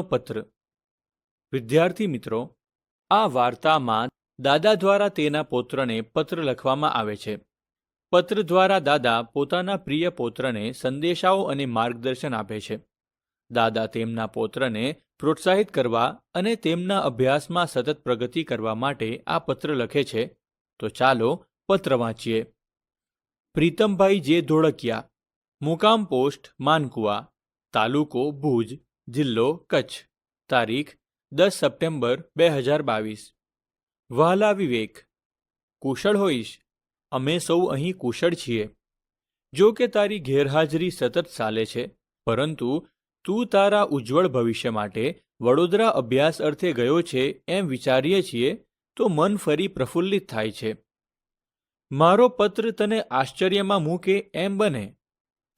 પત્ર. વિદ્યાર્થી મિત્રો, આ વાર્તામાં દાદા દ્વારા તેના પૌત્રને પત્ર લખવામાં આવે છે. પત્ર દ્વારા દાદા પોતાના પ્રિય પૌત્રને સંદેશાઓ અને માર્ગદર્શન આપે છે. દાદા તેમના પૌત્રને પ્રોત્સાહિત કરવા અને તેમના અભ્યાસમાં સતત પ્રગતિ કરવા માટે આ પત્ર લખે છે. તો ચાલો પત્ર વાંચીએ. પ્રીતમભાઈ જે ધોળકિયા, મુકામ પોસ્ટ, માનકુવા, તાલુકો ભુજ. જિલ્લો કચ્છ. તારીખ દસ સપ્ટેમ્બર બે હજાર બાવીસ. વહાલા વિવેક. કુશળ હોઈશ. અમે સૌ અહીં કુશળ છીએ. જો કે તારી ગેરહાજરી સતત ચાલે છે, પરંતુ તું તારા ઉજ્જવળ ભવિષ્ય માટે વડોદરા અભ્યાસ અર્થે ગયો છે એમ વિચારીએ છીએ, તો મન ફરી પ્રફુલ્લિત થાય છે. મારો પત્ર તને આશ્ચર્યમાં મૂકે એમ બને.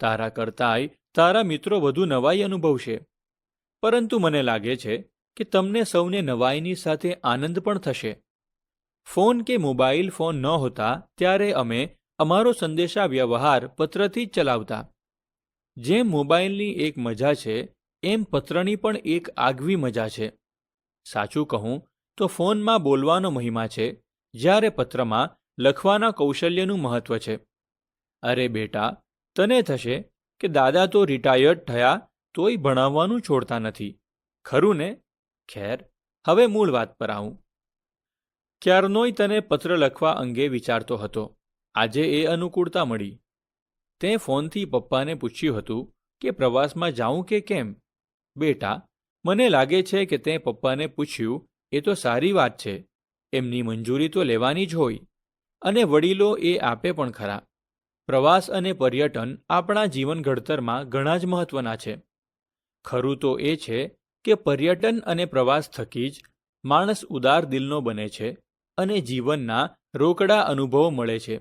તારા કરતાંય તારા મિત્રો વધુ નવાઈ અનુભવશે. પરંતુ મને લાગે છે કે તમને સૌને નવાઈની સાથે આનંદ પણ થશે. ફોન કે મોબાઈલ ફોન ન હોતા ત્યારે અમે અમારો સંદેશા વ્યવહાર પત્રથી જ ચલાવતા. જેમ મોબાઈલની એક મજા છે, એમ પત્રની પણ એક આગવી મજા છે. સાચું કહું તો ફોનમાં બોલવાનો મહિમા છે, જ્યારે પત્રમાં લખવાના કૌશલ્યનું મહત્વ છે. અરે બેટા, તને થશે કે દાદા તો રિટાયર્ડ થયા તોય ભણાવવાનું છોડતા નથી. ખરું ને ખેર, હવે મૂળ વાત પર આવું. ક્યારનોય તને પત્ર લખવા અંગે વિચારતો હતો. આજે એ અનુકૂળતા મળી. તે ફોનથી પપ્પાને પૂછ્યું હતું કે પ્રવાસમાં જાઉં કે કેમ? બેટા, મને લાગે છે કે તે પપ્પાને પૂછ્યું, એ તો સારી વાત છે. એમની મંજૂરી તો લેવાની જ હોય. અને વડીલો એ આપે પણ ખરા. પ્રવાસ અને પર્યટન આપણા જીવન ઘડતરમાં ઘણા જ મહત્વના છે. ખરું તો એ છે કે પર્યટન અને પ્રવાસ થકી જ માણસ ઉદાર દિલનો બને છે અને જીવનના રોકડા અનુભવો મળે છે.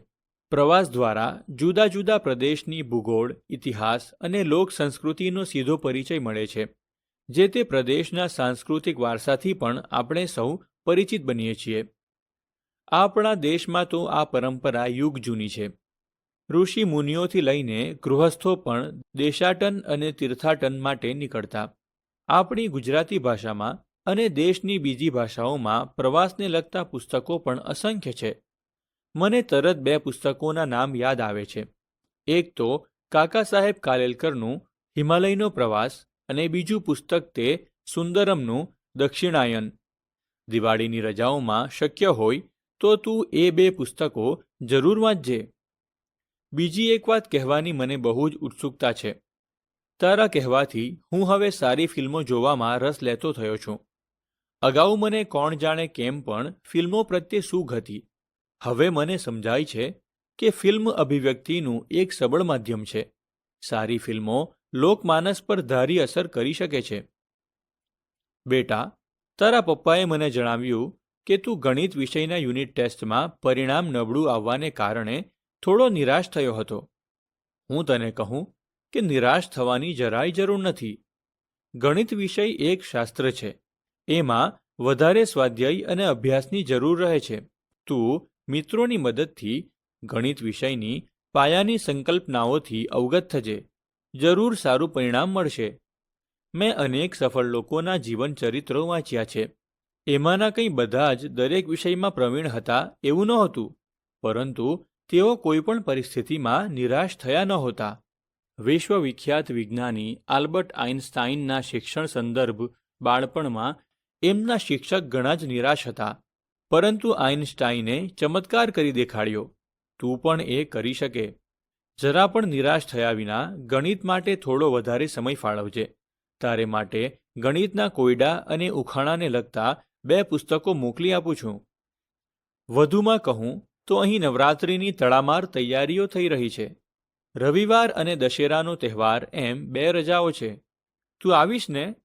પ્રવાસ દ્વારા જુદા જુદા પ્રદેશની ભૂગોળ, ઇતિહાસ અને લોક સંસ્કૃતિનો સીધો પરિચય મળે છે, જે તે પ્રદેશના સાંસ્કૃતિક વારસાથી પણ આપણે સૌ પરિચિત બનીએ છીએ. આપણા દેશમાં તો આ પરંપરા યુગ જૂની છે. ઋષિ મુનિઓથી લઈને ગૃહસ્થો પણ દેશાટન અને તીર્થાટન માટે નીકળતા. આપણી ગુજરાતી ભાષામાં અને દેશની બીજી ભાષાઓમાં પ્રવાસને લગતા પુસ્તકો પણ અસંખ્ય છે. મને તરત બે પુસ્તકોના નામ યાદ આવે છે. એક તો કાકા સાહેબ કાલેલકરનું હિમાલયનો પ્રવાસ અને બીજું પુસ્તક તે સુંદરમનું દક્ષિણાયન. દિવાળીની રજાઓમાં શક્ય હોય તો તું એ બે પુસ્તકો જરૂર વાંચજે. બીજી એક વાત કહેવાની મને બહુ જ ઉત્સુકતા છે. તારા કહેવાથી હું હવે સારી ફિલ્મો જોવામાં રસ લેતો થયો છું. અગાઉ મને કોણ જાણે કેમ પણ ફિલ્મો પ્રત્યે સૂગ હતી. હવે મને સમજાય છે કે ફિલ્મ અભિવ્યક્તિનું એક સબળ માધ્યમ છે. સારી ફિલ્મો લોકમાનસ પર ધારી અસર કરી શકે છે. બેટા, તારા પપ્પાએ મને જણાવ્યું કે તું ગણિત વિષયના યુનિટ ટેસ્ટમાં પરિણામ નબળું આવવાને કારણે થોડો નિરાશ થયો હતો. હું તને કહું કે નિરાશ થવાની જરાય જરૂર નથી. ગણિત વિષય એક શાસ્ત્ર છે. એમાં વધારે સ્વાધ્યાય અને અભ્યાસની જરૂર રહે છે. તું મિત્રોની મદદથી ગણિત વિષયની પાયાની સંકલ્પનાઓથી અવગત થજે. જરૂર સારું પરિણામ મળશે. મેં અનેક સફળ લોકોના જીવન ચરિત્રો વાંચ્યા છે. એમાંના કંઈ બધા જ દરેક વિષયમાં પ્રવીણ હતા એવું નહોતું. પરંતુ તેઓ કોઈપણ પરિસ્થિતિમાં નિરાશ થયા નહોતા વિશ્વવિખ્યાત વિજ્ઞાની આલ્બર્ટ આઇન્સ્ટાઇનના શિક્ષણ સંદર્ભ બાળપણમાં એમના શિક્ષક ઘણા જ નિરાશ હતા. પરંતુ આઇન્સ્ટાઈને ચમત્કાર કરી દેખાડ્યો. તું પણ એ કરી શકે. જરા પણ નિરાશ થયા વિના ગણિત માટે થોડો વધારે સમય ફાળવજે. તારે માટે ગણિતના કોયડા અને ઉખાણાને લગતા બે પુસ્તકો મોકલી આપું છું. વધુમાં કહું તો અહીં નવરાત્રિની તડામાર તૈયારીઓ થઈ રહી છે. રવિવાર અને દશેરાનો તહેવાર એમ બે રજાઓ છે. તું આવીશ ને?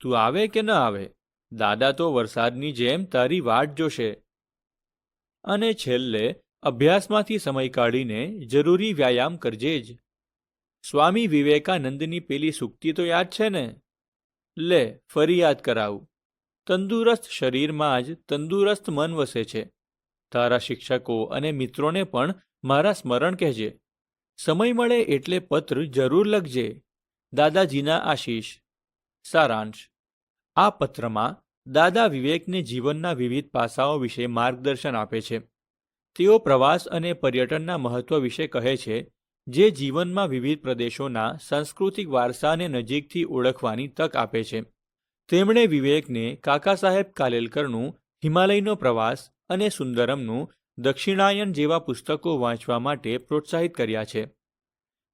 તું આવે કે ન આવે? દાદા તો વરસાદની જેમ તારી વાટ જોશે. અને છેલ્લે અભ્યાસમાંથી સમય કાઢીને જરૂરી વ્યાયામ કરજે જ. સ્વામી વિવેકાનંદની પેલી સુક્તિ તો યાદ છે ને? લે, ફરી યાદ કરાવું. તંદુરસ્ત શરીરમાં જ તંદુરસ્ત મન વસે છે. તારા શિક્ષકો અને મિત્રોને પણ મારા સ્મરણ કહેજે. સમય મળે એટલે પત્ર જરૂર લખજે. દાદાજીના આશીષ. સારાંશ. આ પત્રમાં દાદા વિવેકને જીવનના વિવિધ પાસાઓ વિશે માર્ગદર્શન આપે છે. તેઓ પ્રવાસ અને પર્યટનના મહત્વ વિશે કહે છે, જે જીવનમાં વિવિધ પ્રદેશોના સાંસ્કૃતિક વારસાને નજીકથી ઓળખવાની તક આપે છે. તેમણે વિવેકને કાકા સાહેબ કાલેલકરનું હિમાલયનો પ્રવાસ અને સુંદરમનું દક્ષિણાયન જેવા પુસ્તકો વાંચવા માટે પ્રોત્સાહિત કર્યા છે.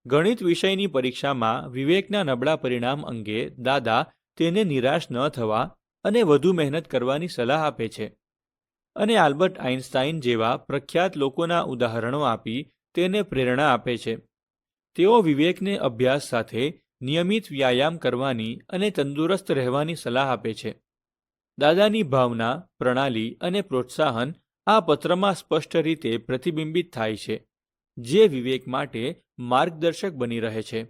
ગણિત વિષયની પરીક્ષામાં વિવેકના નબળા પરિણામ અંગે દાદા તેને નિરાશ ન થવા અને વધુ મહેનત કરવાની સલાહ આપે છે. અને આલ્બર્ટ આઇન્સ્ટાઇન જેવા પ્રખ્યાત લોકોના ઉદાહરણો આપી તેને પ્રેરણા આપે છે. તેઓ વિવેકને અભ્યાસ સાથે નિયમિત વ્યાયામ કરવાની અને તંદુરસ્ત રહેવાની સલાહ આપે છે. દાદાની ભાવના, પ્રણાલી અને પ્રોત્સાહન આ પત્રમાં સ્પષ્ટ રીતે પ્રતિબિંબિત થાય છે, જે વિવેક માટે માર્ગદર્શક બની રહે છે.